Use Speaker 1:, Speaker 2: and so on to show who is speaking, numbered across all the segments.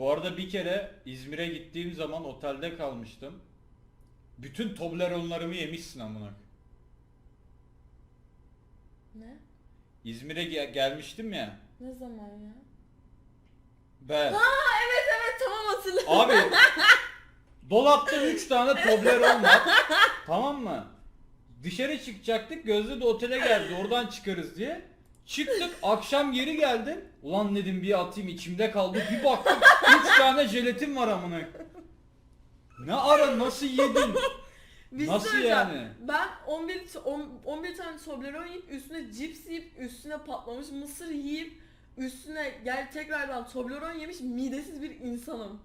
Speaker 1: Bu arada bir kere İzmir'e gittiğim zaman otelde kalmıştım. Bütün Toblerone'larımı yemişsin amına.
Speaker 2: Ne?
Speaker 1: İzmir'e ge- gelmiştim ya.
Speaker 2: Ne zaman ya?
Speaker 1: Ben.
Speaker 2: Aa evet evet tamam hatırladım.
Speaker 1: Abi dolapta 3 tane Toblerone var. tamam mı? Dışarı çıkacaktık. Gözde de otele geldi. Oradan çıkarız diye. Çıktık. Akşam geri geldim. Ulan dedim bir atayım içimde kaldı. Bir baktım 3 tane jelatin var amına. Ne ara nasıl yedin?
Speaker 2: Bir şey
Speaker 1: Nasıl
Speaker 2: söyleyeceğim.
Speaker 1: yani?
Speaker 2: Ben 11 t- on- 11 tane Toblerone yiyip üstüne cips yiyip üstüne patlamış mısır yiyip üstüne gel tekrardan Toblerone yemiş midesiz bir insanım.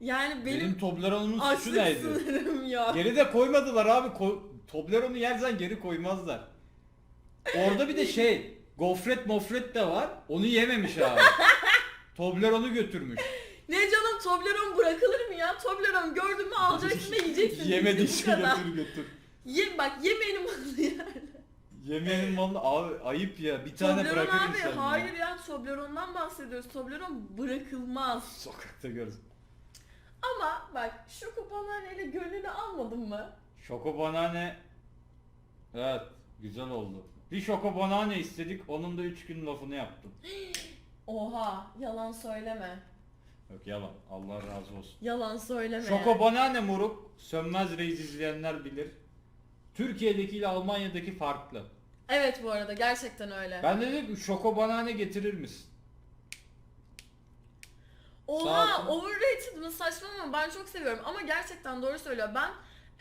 Speaker 2: Yani
Speaker 1: Benim,
Speaker 2: benim,
Speaker 1: Toblerone'un suçu
Speaker 2: açlık
Speaker 1: neydi?
Speaker 2: sınırım ya.
Speaker 1: Geri de koymadılar abi. Ko- Toblerone'u yersen geri koymazlar. Orada bir de şey, gofret mofret de var. Onu yememiş abi. Toblerone'u götürmüş.
Speaker 2: Ne canım Toblerone bırakılır mı ya? Toblerone gördün mü alacaksın ve yiyeceksin.
Speaker 1: Yemediyse
Speaker 2: Bu kadar.
Speaker 1: götür götür.
Speaker 2: Ye, bak yemeyenin malı yani.
Speaker 1: Yemeyenin malını abi ayıp ya. Bir tane
Speaker 2: Toblerone
Speaker 1: bırakır
Speaker 2: abi
Speaker 1: insan. ya.
Speaker 2: hayır ya Toblerone'dan bahsediyoruz. Toblerone bırakılmaz.
Speaker 1: Sokakta görürüz.
Speaker 2: Ama bak şu kupalarıyla gönlünü almadın mı?
Speaker 1: Şoko banane. Evet güzel oldu. Bir şoko banane istedik. Onun da 3 gün lafını yaptım.
Speaker 2: Oha yalan söyleme.
Speaker 1: Yok yalan. Allah razı olsun.
Speaker 2: Yalan söyleme.
Speaker 1: Şoko banane moruk. Sönmez Reis izleyenler bilir. Türkiye'deki ile Almanya'daki farklı.
Speaker 2: Evet bu arada gerçekten öyle.
Speaker 1: Ben de dedim ki şoko banane getirir misin?
Speaker 2: Oha
Speaker 1: olsun.
Speaker 2: overrated mı saçmalama ben çok seviyorum ama gerçekten doğru söylüyor. Ben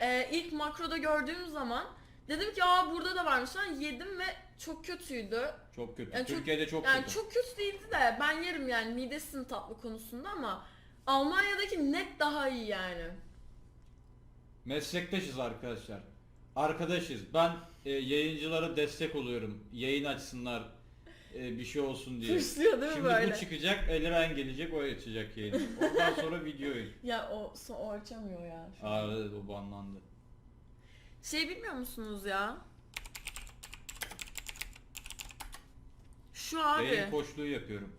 Speaker 2: e, ilk makroda gördüğüm zaman dedim ki aa burada da varmış lan yedim ve çok kötüydü.
Speaker 1: Çok kötü.
Speaker 2: Yani
Speaker 1: Türkiye'de çok
Speaker 2: Yani
Speaker 1: kötü.
Speaker 2: çok kötü değildi de ben yerim yani midesin tatlı konusunda ama Almanya'daki net daha iyi yani.
Speaker 1: Meslektaşız arkadaşlar. Arkadaşız. Ben e, yayıncılara destek oluyorum. Yayın açsınlar. e, bir şey olsun diye.
Speaker 2: Tırsıyor değil mi
Speaker 1: Şimdi
Speaker 2: böyle?
Speaker 1: bu çıkacak, Eliren gelecek, o açacak yayını. Ondan sonra videoyu.
Speaker 2: Ya o, o açamıyor ya.
Speaker 1: Aa evet o banlandı.
Speaker 2: Şey bilmiyor musunuz ya? Şu abi.
Speaker 1: Yayın koçluğu yapıyorum.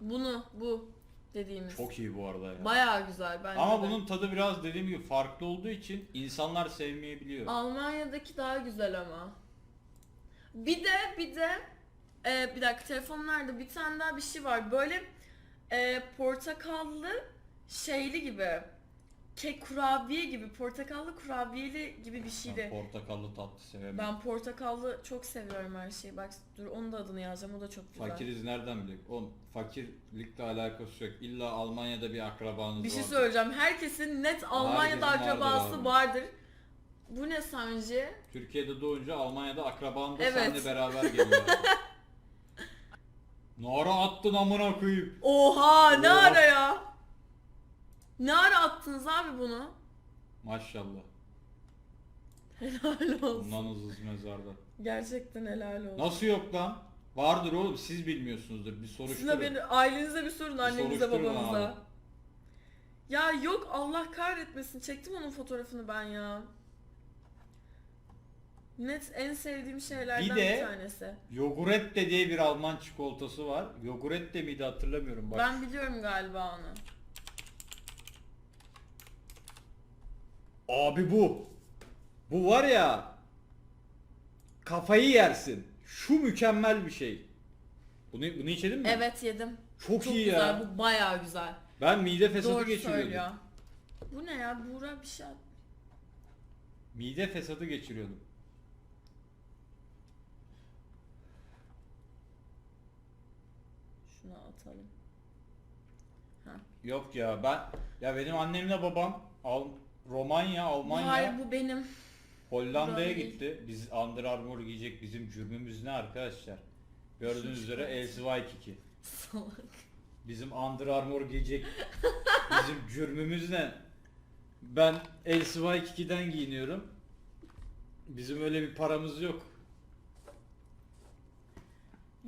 Speaker 2: Bunu bu dediğimiz.
Speaker 1: Çok iyi bu arada ya.
Speaker 2: Bayağı güzel bence.
Speaker 1: Ama
Speaker 2: de.
Speaker 1: bunun tadı biraz dediğim gibi farklı olduğu için insanlar sevmeyebiliyor.
Speaker 2: Almanya'daki daha güzel ama. Bir de bir de e, bir dakika telefon nerede? Bir tane daha bir şey var. Böyle e, portakallı şeyli gibi. Kek kurabiye gibi. Portakallı kurabiyeli gibi bir
Speaker 1: Ben
Speaker 2: şeydi.
Speaker 1: portakallı tatlı sevemem.
Speaker 2: Ben portakallı çok seviyorum her şeyi. Bak dur onun da adını yazacağım. O da çok güzel.
Speaker 1: Fakiriz nereden bilek? Oğlum fakirlikle alakası yok. İlla Almanya'da bir akrabanız
Speaker 2: Bir şey
Speaker 1: vardır.
Speaker 2: söyleyeceğim. Herkesin net Almanya'da
Speaker 1: Herkesin vardır
Speaker 2: akrabası
Speaker 1: abi.
Speaker 2: vardır. Bu ne sence?
Speaker 1: Türkiye'de doğunca Almanya'da akraban da
Speaker 2: Evet.
Speaker 1: seninle beraber geliyor. Nara attın amına koyayım.
Speaker 2: Oha ne
Speaker 1: Oha.
Speaker 2: ara ya? Ne ara attınız abi bunu?
Speaker 1: Maşallah.
Speaker 2: Helal olsun.
Speaker 1: Bundan hızlı mezarda.
Speaker 2: Gerçekten helal olsun.
Speaker 1: Nasıl yok lan? Vardır oğlum siz bilmiyorsunuzdur. Bir
Speaker 2: Sizin
Speaker 1: soruşturun.
Speaker 2: ailenize bir sorun annenize
Speaker 1: soruşturun
Speaker 2: babanıza.
Speaker 1: abi.
Speaker 2: Ya yok Allah kahretmesin çektim onun fotoğrafını ben ya. Net en sevdiğim şeylerden
Speaker 1: Bir
Speaker 2: bir,
Speaker 1: de-
Speaker 2: tanesi.
Speaker 1: Yogurette diye bir Alman çikolatası var. Yogurette miydi hatırlamıyorum bak.
Speaker 2: Ben biliyorum galiba onu.
Speaker 1: Abi bu. Bu var ya. Kafayı yersin. Şu mükemmel bir şey. Bunu bunu içedin mi?
Speaker 2: Evet yedim.
Speaker 1: Çok, iyi
Speaker 2: güzel
Speaker 1: ya.
Speaker 2: bu bayağı güzel.
Speaker 1: Ben mide fesadı
Speaker 2: Doğru
Speaker 1: geçiriyordum.
Speaker 2: söylüyor. Bu ne ya Buğra bir şey at-
Speaker 1: Mide fesadı geçiriyordum.
Speaker 2: Şunu atalım.
Speaker 1: Yok ya ben ya benim annemle babam Al Romanya, Almanya,
Speaker 2: Hayır bu benim.
Speaker 1: Hollanda'ya gitti. Biz Under Armour giyecek bizim cürmümüz ne arkadaşlar? Gördüğünüz
Speaker 2: Hiç
Speaker 1: üzere LCY2.
Speaker 2: Salak.
Speaker 1: Bizim Under Armour giyecek bizim cürmümüz ne? Ben LCY2'den giyiniyorum. Bizim öyle bir paramız yok.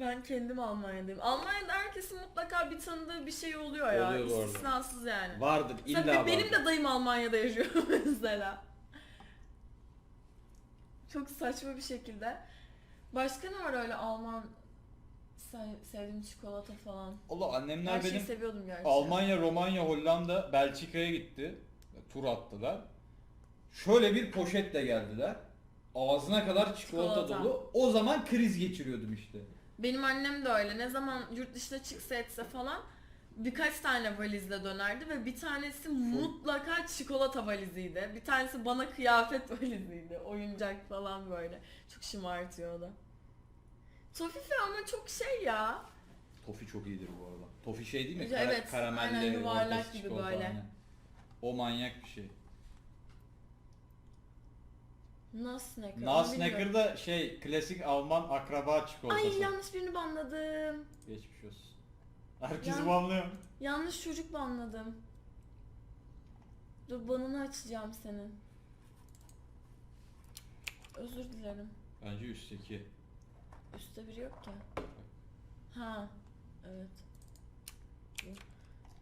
Speaker 2: Ben kendim Almanya'dayım. Almanya'da herkesin mutlaka bir tanıdığı bir şey oluyor ya.
Speaker 1: Oluyor bu arada.
Speaker 2: İstisnasız yani.
Speaker 1: Vardır illa
Speaker 2: Tabii
Speaker 1: vardır.
Speaker 2: benim de dayım Almanya'da yaşıyor mesela. Çok saçma bir şekilde. Başka ne var öyle Alman Se- sevdiğim çikolata falan.
Speaker 1: Allah annemler
Speaker 2: Her şeyi
Speaker 1: benim
Speaker 2: seviyordum gerçi.
Speaker 1: Almanya, Romanya, Hollanda, Belçika'ya gitti. Tur attılar. Şöyle bir poşetle geldiler. Ağzına kadar çikolata,
Speaker 2: Çikolata.
Speaker 1: dolu. O zaman kriz geçiriyordum işte.
Speaker 2: Benim annem de öyle. Ne zaman yurt dışına çıksa etse falan birkaç tane valizle dönerdi ve bir tanesi mutlaka çikolata valiziydi. Bir tanesi bana kıyafet valiziydi. Oyuncak falan böyle. Çok şımartıyor o da. Tofife ama çok şey ya.
Speaker 1: Tofi çok iyidir bu arada. Tofi şey değil mi?
Speaker 2: Ya
Speaker 1: Kara-
Speaker 2: evet,
Speaker 1: karamelli,
Speaker 2: aynen yuvarlak
Speaker 1: ortası
Speaker 2: gibi
Speaker 1: çikolata,
Speaker 2: böyle.
Speaker 1: aynen. O manyak bir şey.
Speaker 2: Nasnecker bilmiyorum.
Speaker 1: da şey klasik Alman akraba çikolatası.
Speaker 2: Ay yanlış birini banladım.
Speaker 1: Geçmiş olsun. Herkes
Speaker 2: Ya-
Speaker 1: banlıyor.
Speaker 2: Yanlış çocuk banladım. Dur banını açacağım senin. Özür dilerim.
Speaker 1: Bence üstteki.
Speaker 2: Üstte biri yok ki. Ha, evet. Dur.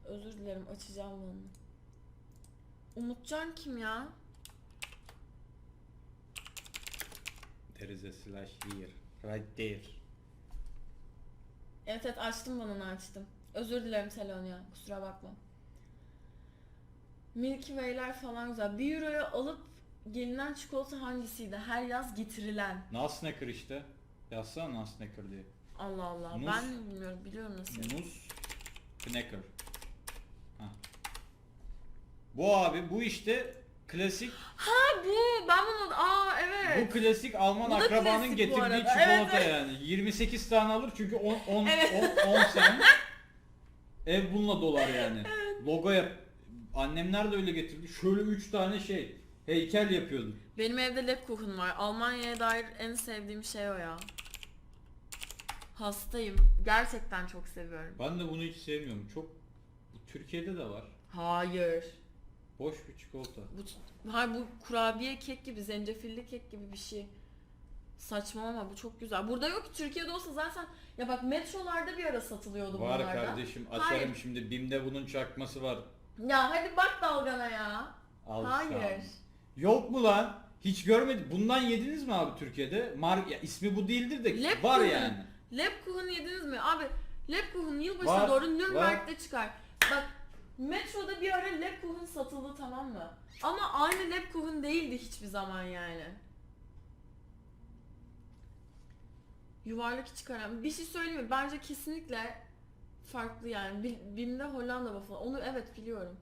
Speaker 2: Özür dilerim açacağım bunu. Umutcan kim ya?
Speaker 1: There is a slash here. Right there.
Speaker 2: Evet evet açtım banını açtım. Özür dilerim Selonya kusura bakma. Milky Way'ler falan güzel. 1 euroya alıp gelinen çikolata hangisiydi? Her yaz getirilen.
Speaker 1: Nasnecker işte. Yazsana Nasnecker diye.
Speaker 2: Allah Allah.
Speaker 1: Muz.
Speaker 2: Ben de bilmiyorum. Biliyorum nasıl.
Speaker 1: Muz Knecker. Hah. Bu abi bu işte klasik
Speaker 2: Ha bu. Ben bunu... Aa evet.
Speaker 1: bu klasik Alman
Speaker 2: Bu da
Speaker 1: akrabanın
Speaker 2: klasik bu
Speaker 1: getirdiği
Speaker 2: arada.
Speaker 1: çikolata
Speaker 2: Evet, evet.
Speaker 1: yani. 28 tane alır çünkü 10 10
Speaker 2: Evet.
Speaker 1: 10 sen. Ev bununla dolar yani. Logo yap. Annemler de öyle getirdi. Şöyle 3 tane şey heykel yapıyordu.
Speaker 2: Benim evde Lebkuchen var. Almanya'ya dair en sevdiğim şey o ya. Hastayım. Gerçekten çok seviyorum.
Speaker 1: Ben de bunu hiç sevmiyorum. Çok bu Türkiye'de de var.
Speaker 2: Hayır.
Speaker 1: Boş bir çikolata.
Speaker 2: Bu, hayır bu kurabiye kek gibi, zencefilli kek gibi bir şey. Saçmalama bu çok güzel. Burada yok ki Türkiye'de olsa zaten ya bak metrolarda bir ara satılıyordu
Speaker 1: Var
Speaker 2: bunlardan.
Speaker 1: kardeşim açarım
Speaker 2: Hayır.
Speaker 1: şimdi BİM'de bunun çakması var.
Speaker 2: Ya hadi bak dalgana ya.
Speaker 1: Al
Speaker 2: Hayır.
Speaker 1: sana. Yok mu lan? Hiç görmedim. Bundan yediniz mi abi Türkiye'de? Mar ya ismi bu değildir de
Speaker 2: Lebkuchen.
Speaker 1: var yani.
Speaker 2: Lebkuchen yediniz mi? Abi Lebkuchen yılbaşına
Speaker 1: Var,
Speaker 2: doğru Nürnberg'de çıkar. Bak metroda bir ara Lebkuchen satıldı tamam mı? Ama aynı Lebkuchen değildi hiçbir zaman yani. Yuvarlak çıkaran. Bir şey söyleyeyim mi? Bence kesinlikle farklı yani. Bim'de Hollanda waffle. Onu evet biliyorum.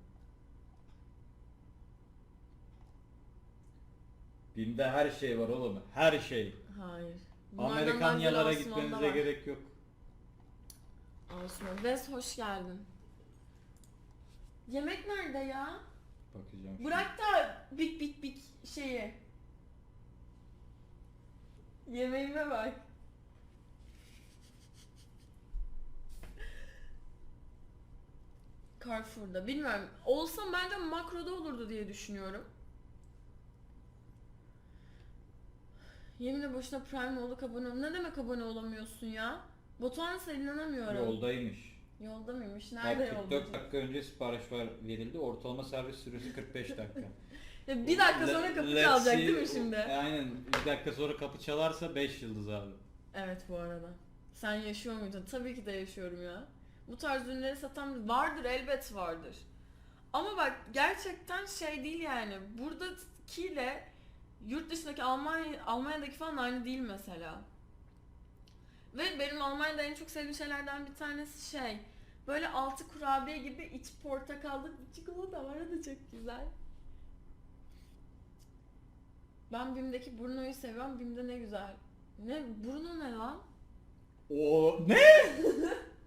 Speaker 1: BİM'de her şey var oğlum. Her şey.
Speaker 2: Hayır.
Speaker 1: Amerikanyalara
Speaker 2: Osman'da
Speaker 1: gitmenize gerek yok.
Speaker 2: Osman. Wes hoş geldin. Yemek nerede ya?
Speaker 1: Bakacağım. şimdi.
Speaker 2: Bırak da bik bik bik şeyi. Yemeğime bak. Carrefour'da bilmiyorum. Olsam bence makroda olurdu diye düşünüyorum. Yeminle boşuna Prime olduk abone ol. Ne demek abone olamıyorsun ya? Batuhan sen inanamıyorum.
Speaker 1: Yoldaymış.
Speaker 2: Yolda mıymış?
Speaker 1: Bak,
Speaker 2: Nerede
Speaker 1: 44
Speaker 2: yolda?
Speaker 1: dakika önce sipariş var verildi. Ortalama servis süresi 45 dakika.
Speaker 2: Ya bir dakika sonra kapı
Speaker 1: let's
Speaker 2: çalacak
Speaker 1: see-
Speaker 2: değil mi şimdi?
Speaker 1: Aynen. Bir dakika sonra kapı çalarsa 5 yıldız abi.
Speaker 2: Evet bu arada. Sen yaşıyor muydun? Tabii ki de yaşıyorum ya. Bu tarz ürünleri satan vardır elbet vardır. Ama bak gerçekten şey değil yani. Buradakiyle yurt dışındaki Almanya, Almanya'daki falan aynı değil mesela. Ve benim Almanya'da en çok sevdiğim şeylerden bir tanesi şey. Böyle altı kurabiye gibi iç portakallı bir çikolata var. O da çok güzel. Ben Bim'deki Bruno'yu seviyorum. Bim'de ne güzel. Ne? Bruno ne lan?
Speaker 1: O ne?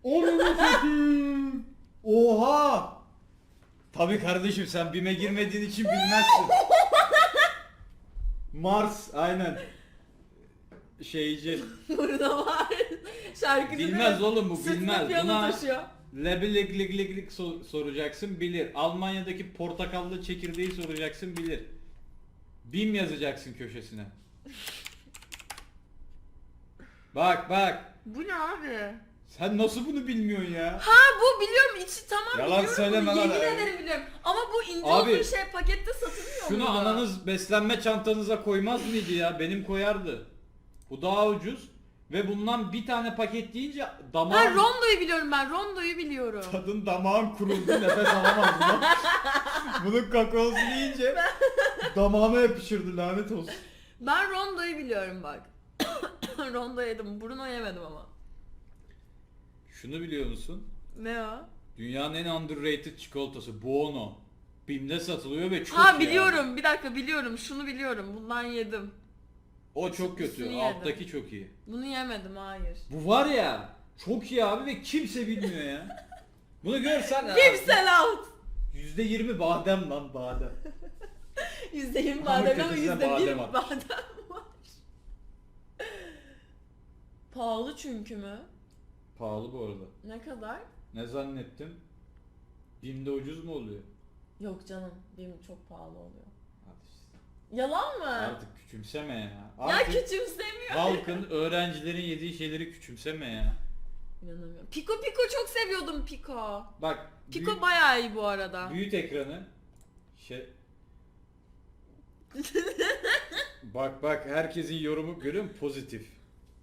Speaker 1: Onu satayım. Oha! Tabii kardeşim sen BİM'e girmediğin için bilmezsin. Mars aynen. Şeyci.
Speaker 2: Bruno var. Şarkıcı
Speaker 1: Bilmez
Speaker 2: değil
Speaker 1: oğlum bu bilmez.
Speaker 2: piyano
Speaker 1: Buna
Speaker 2: taşıyor.
Speaker 1: lebilik lik lik lik so- soracaksın bilir. Almanya'daki portakallı çekirdeği soracaksın bilir. BİM yazacaksın köşesine. Bak bak.
Speaker 2: Bu ne abi?
Speaker 1: Sen nasıl bunu bilmiyorsun ya?
Speaker 2: Ha bu biliyorum içi tamam
Speaker 1: Yalan
Speaker 2: biliyorum
Speaker 1: söyleme
Speaker 2: bunu.
Speaker 1: lan.
Speaker 2: Yemin ederim biliyorum. Ama bu ince
Speaker 1: Abi,
Speaker 2: uzun şey pakette satılmıyor
Speaker 1: Şunu
Speaker 2: mu?
Speaker 1: ananız beslenme çantanıza koymaz mıydı ya? Benim koyardı. Bu daha ucuz. Ve bundan bir tane paket deyince
Speaker 2: Ha rondoyu biliyorum ben. Rondoyu biliyorum.
Speaker 1: tadın damağın kuruldu nefes alamazdım. lan. Bunun kakaosu yiyince damağıma yapışırdı lanet olsun.
Speaker 2: Ben rondoyu biliyorum bak. Rondo yedim. Bruno yemedim ama.
Speaker 1: Şunu biliyor musun?
Speaker 2: Ne o?
Speaker 1: Dünyanın en underrated çikolatası Buono. Bim'de satılıyor ve çok
Speaker 2: ha
Speaker 1: iyi
Speaker 2: biliyorum.
Speaker 1: abi.
Speaker 2: Bir dakika biliyorum. Şunu biliyorum. Bundan yedim.
Speaker 1: O çok kötü.
Speaker 2: Üstünü yedim.
Speaker 1: Alttaki çok iyi.
Speaker 2: Bunu yemedim hayır.
Speaker 1: Bu var ya çok iyi abi ve kimse bilmiyor ya. Bunu görsen
Speaker 2: Kimsel out.
Speaker 1: %20 badem lan badem.
Speaker 2: Yüzde yirmi
Speaker 1: Hamur
Speaker 2: badem ama yüzde bir
Speaker 1: badem atmış.
Speaker 2: badem var. Pahalı çünkü mü?
Speaker 1: Pahalı bu arada.
Speaker 2: Ne kadar?
Speaker 1: Ne zannettin? Bim'de ucuz mu oluyor?
Speaker 2: Yok canım. Benim çok pahalı oluyor. Yalan mı?
Speaker 1: Artık küçümseme ya.
Speaker 2: ya
Speaker 1: Artık
Speaker 2: küçümsemiyor.
Speaker 1: halkın öğrencilerin yediği şeyleri küçümseme ya.
Speaker 2: İnanamıyorum. Piko Piko çok seviyordum Piko.
Speaker 1: Bak
Speaker 2: Piko
Speaker 1: büyük,
Speaker 2: bayağı iyi bu arada.
Speaker 1: büyüt ekranı. Şey Bak bak herkesin yorumu görüyor musun? Pozitif.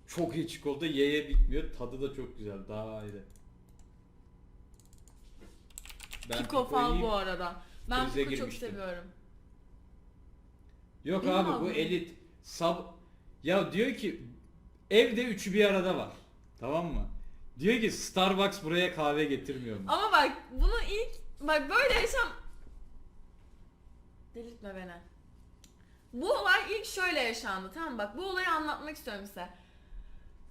Speaker 1: Çok iyi çikolata yeye bitmiyor. Tadı da çok güzel. Daha ayrı. Ben
Speaker 2: Piko
Speaker 1: Pico'yu yiyip-
Speaker 2: bu arada. Ben
Speaker 1: krize
Speaker 2: Piko çok
Speaker 1: girmiştim.
Speaker 2: seviyorum.
Speaker 1: Yok abi
Speaker 2: abi.
Speaker 1: bu elit sab ya diyor ki evde üçü bir arada var. Tamam mı? Diyor ki Starbucks buraya kahve getirmiyor mu?
Speaker 2: Ama bak bunu ilk bak böyle yaşam delirtme beni. Bu olay ilk şöyle yaşandı tamam mı? bak bu olayı anlatmak istiyorum size.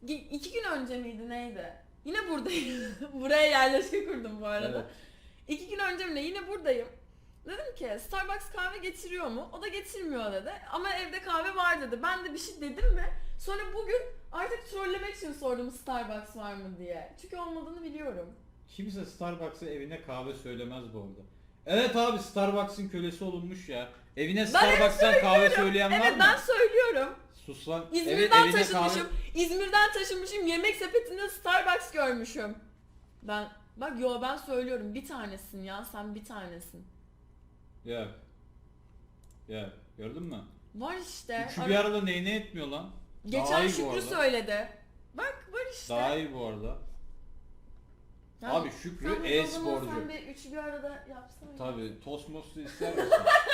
Speaker 2: Gi- İki gün önce miydi neydi? Yine buradayım. Buraya yerleşke kurdum bu arada.
Speaker 1: Evet.
Speaker 2: İki gün önce mi ne yine buradayım. Dedim ki Starbucks kahve getiriyor mu? O da getirmiyor dedi. Ama evde kahve var dedi. Ben de bir şey dedim mi? Sonra bugün artık trollemek için sordum Starbucks var mı diye. Çünkü olmadığını biliyorum.
Speaker 1: Kimse Starbucks'a evine kahve söylemez bu arada. Evet abi Starbucks'ın kölesi olunmuş ya. Evine Starbucks'tan kahve söyleyen var
Speaker 2: Evet
Speaker 1: mı?
Speaker 2: ben söylüyorum.
Speaker 1: Sus lan.
Speaker 2: İzmir'den
Speaker 1: evine
Speaker 2: taşınmışım. İzmir'den taşınmışım. Yemek sepetinde Starbucks görmüşüm. Ben bak yo ben söylüyorum bir tanesin ya sen bir tanesin.
Speaker 1: Ya. Ya gördün mü?
Speaker 2: Var işte.
Speaker 1: Üçü
Speaker 2: Ara-
Speaker 1: bir arada neyine etmiyor lan. Daha
Speaker 2: Geçen
Speaker 1: iyi bu
Speaker 2: Şükrü
Speaker 1: arada.
Speaker 2: söyledi. Bak var işte.
Speaker 1: Daha iyi bu arada.
Speaker 2: Ya
Speaker 1: Abi Şükrü
Speaker 2: sen de o zaman
Speaker 1: e-sporcu.
Speaker 2: Sen bir üçü bir arada yapsana.
Speaker 1: Tabi tost most ister misin?